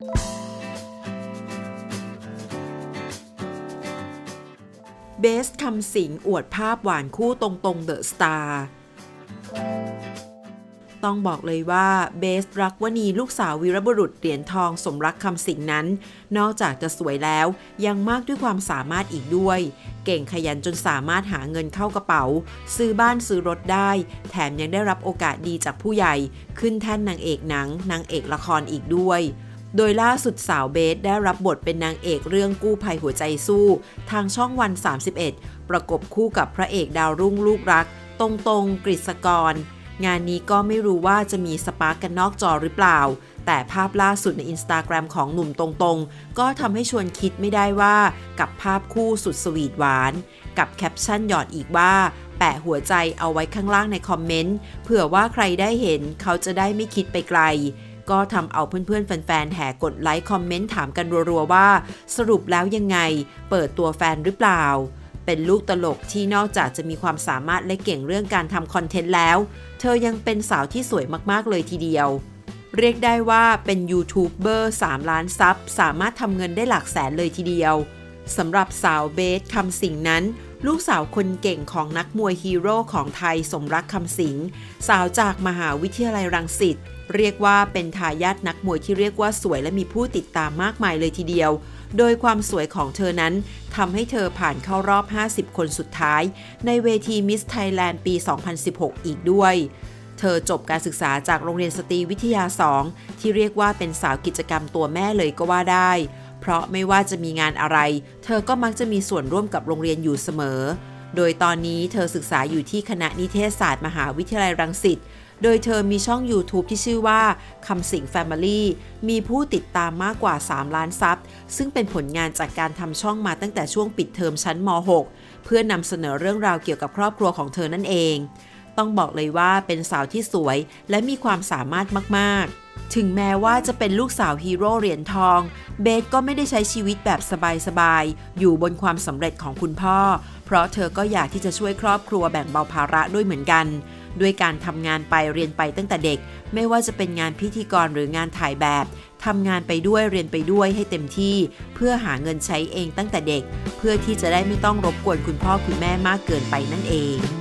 เบสคำสิงอวดภาพหวานคู่ตรงๆเดอะสตาร์ต้องบอกเลยว่าเบสรักวณีลูกสาววีรบุรุษเหรียญทองสมรักคำสิงนั้น นอกจากจะสวยแล้วยังมากด้วยความสามารถอีกด้วย เก่งขยันจนสามารถหาเงินเข้ากระเป๋า ซื้อบ้านซื้อรถได้ แถมยังได้รับโอกาสดีจากผู้ใหญ่ ขึ้นแท่นนางเอกหนังนางเอกละครอีกด้วย โดยล่าสุดสาวเบสได้รับบทเป็นนางเอกเรื่องกู้ภัยหัวใจสู้ ทางช่องวัน 31 ประกบคู่กับพระเอกดาวรุ่งลูกรัก ตรงตรงกฤษกร งานนี้ก็ไม่รู้ว่าจะมีสปาร์กกันนอกจอหรือเปล่า แต่ภาพล่าสุดในอินสตาแกรมของหนุ่มตรงๆ ก็ทำให้ชวนคิดไม่ได้ว่า กับภาพคู่สุดสวีทหวาน กับแคปชั่นหยอดอีกว่าแปะหัวใจเอาไว้ข้างล่างในคอมเมนต์เผื่อว่าใครได้เห็นเขาจะได้ไม่คิดไปไกล ก็ทำเอาเพื่อนๆ แฟนๆ แห่กดไลค์คอมเมนต์ถามกันรัวๆ ว่า สรุปแล้วยังไง เปิดตัวแฟนหรือเปล่า เป็นลูกตลกที่นอกจากจะมีความสามารถและเก่งเรื่องการทำคอนเทนต์แล้ว เธอยังเป็นสาวที่สวยมากๆ เลยทีเดียว เรียกได้ว่าเป็นยูทูบเบอร์3ล้านซับสามารถทำเงินได้หลักแสนเลยทีเดียวสำหรับสาวเบสคำสิ่งนั้น ลูกสาวคนเก่งของนักมวยฮีโร่ของไทยสมรักคำสิง สาวจากมหาวิทยาลัยรังสิตเรียกว่าเป็นทายาทนักมวยที่เรียกว่าสวยและมีผู้ติดตามมากมายเลยทีเดียว โดยความสวยของเธอนั้นทำให้เธอผ่านเข้ารอบ 50 คนสุดท้าย ในเวทีมิสไทยแลนด์ปี 2016 อีกด้วย เธอจบการศึกษาจากโรงเรียนสตรีวิทยา 2 ที่เรียกว่าเป็นสาวกิจกรรมตัวแม่เลยก็ว่าได้ เพราะไม่ว่าจะมีงานอะไร เธอก็มักจะมีส่วนร่วมกับโรงเรียนอยู่เสมอ โดยตอนนี้เธอศึกษาอยู่ที่คณะนิเทศศาสตร์มหาวิทยาลัยรังสิต โดยเธอมีช่อง YouTube ที่ชื่อว่าคำสิง Family มีผู้ติดตามมากกว่า 3 ล้านซับ ซึ่งเป็นผลงานจากการทำช่องมาตั้งแต่ช่วงปิดเทอมชั้นม .6 เพื่อนำเสนอเรื่องราวเกี่ยวกับครอบครัวของเธอนั่นเอง ต้องบอกเลยว่าเป็นสาวที่สวย และมีความสามารถมากๆ ถึงแม้ว่าจะเป็นลูกสาวฮีโร่เหรียญทอง เบสก็ไม่ได้ใช้ชีวิตแบบสบายๆ อยู่บนความสำเร็จของคุณพ่อ เพราะเธอก็อยากที่จะช่วยครอบครัวแบ่งเบาภาระด้วยเหมือนกัน ด้วยการทำงานไปเรียนไปตั้งแต่เด็ก ไม่ว่าจะเป็นงานพิธีกรหรืองานถ่ายแบบทำงานไปด้วยเรียนไปด้วยให้เต็มที่ เพื่อหาเงินใช้เองตั้งแต่เด็ก เพื่อที่จะได้ไม่ต้องรบกวนคุณพ่อคุณแม่มากเกินไปนั่นเอง